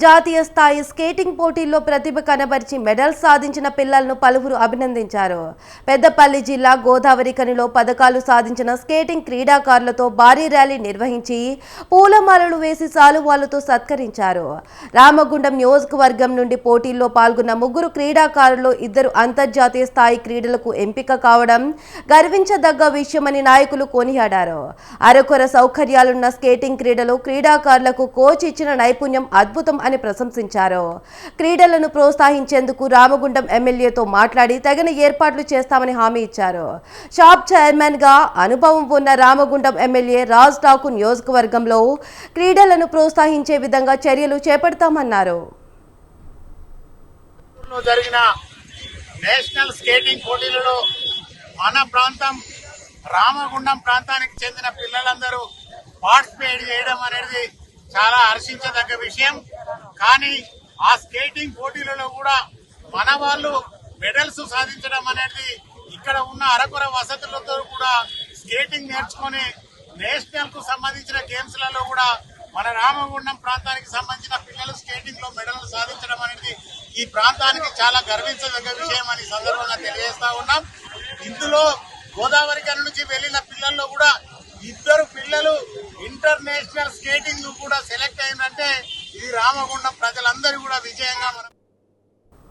జాతీయ స్థాయి స్కేటింగ్ పోటీల్లో ప్రతిభ కనబరిచి మెడల్ సాధించిన పిల్లలను పలువురు అభినందించారు. పెద్దపల్లి జిల్లా గోదావరి కనిలో పథకాలు సాధించిన స్కేటింగ్ క్రీడాకారులతో భారీ ర్యాలీ నిర్వహించి పూలమాలలు వేసి సాలువాలతో సత్కరించారు. రామగుండం నియోజకవర్గం నుండి పోటీల్లో పాల్గొన్న ముగ్గురు క్రీడాకారులు ఇద్దరు అంతర్జాతీయ స్థాయి క్రీడలకు ఎంపిక కావడం గర్వించదగ్గ విషయమని నాయకులు కొనియాడారు. అరకొర సౌకర్యాలున్న స్కేటింగ్ క్రీడలో క్రీడాకారులకు కోచ్ ఇచ్చిన నైపుణ్యం అద్భుతం అని ప్రశంసించారు. క్రీడలను ప్రోత్సహించేందుకు రామగుండం ఎమ్మెల్యేతో మాట్లాడి తగిన ఏర్పాట్లు చేస్తామని హామీ ఇచ్చారు. షాప్ చైర్మన్గా అనుభవం ఉన్న రామగుండం ఎమ్మెల్యే రాజ్ ఠాకూర్ నియోజకవర్గంలో క్రీడలను ప్రోత్సహించే విధంగా చర్యలు చేపడతామన్నారు. జరిగిన నేషనల్ స్కేటింగ్ పోటీలలో మన ప్రాంతం రామగుండం ప్రాంతానికి చెందిన పిల్లలందరూ పార్టిసిపేట్ చేయడం అనేది చాలా హర్షించదగ్గ విషయం. కానీ ఆ స్కేటింగ్ పోటీలలో కూడా మన వాళ్ళు మెడల్స్ సాధించడం అనేది ఇక్కడ ఉన్న అరకొర వసతులతో కూడా స్కేటింగ్ నేర్చుకొని నేషనల్కు సంబంధించిన గేమ్స్లలో కూడా మన రామగుండం ప్రాంతానికి సంబంధించిన పిల్లలు స్కేటింగ్లో మెడల్ సాధించడం అనేది ఈ ప్రాంతానికి చాలా గర్వించదగ్గ విషయం అని సందర్భంగా తెలియజేస్తా ఉన్నాం. ఇందులో గోదావరి కని నుంచి వెళ్ళిన పిల్లల్లో కూడా ఇద్దరు పిల్లలు ఇంటర్నేషనల్ స్కేటింగ్ కూడా సెలెక్ట్ అయిందంటే ఈ రామగుండం ప్రజలందరూ కూడా విజయంగా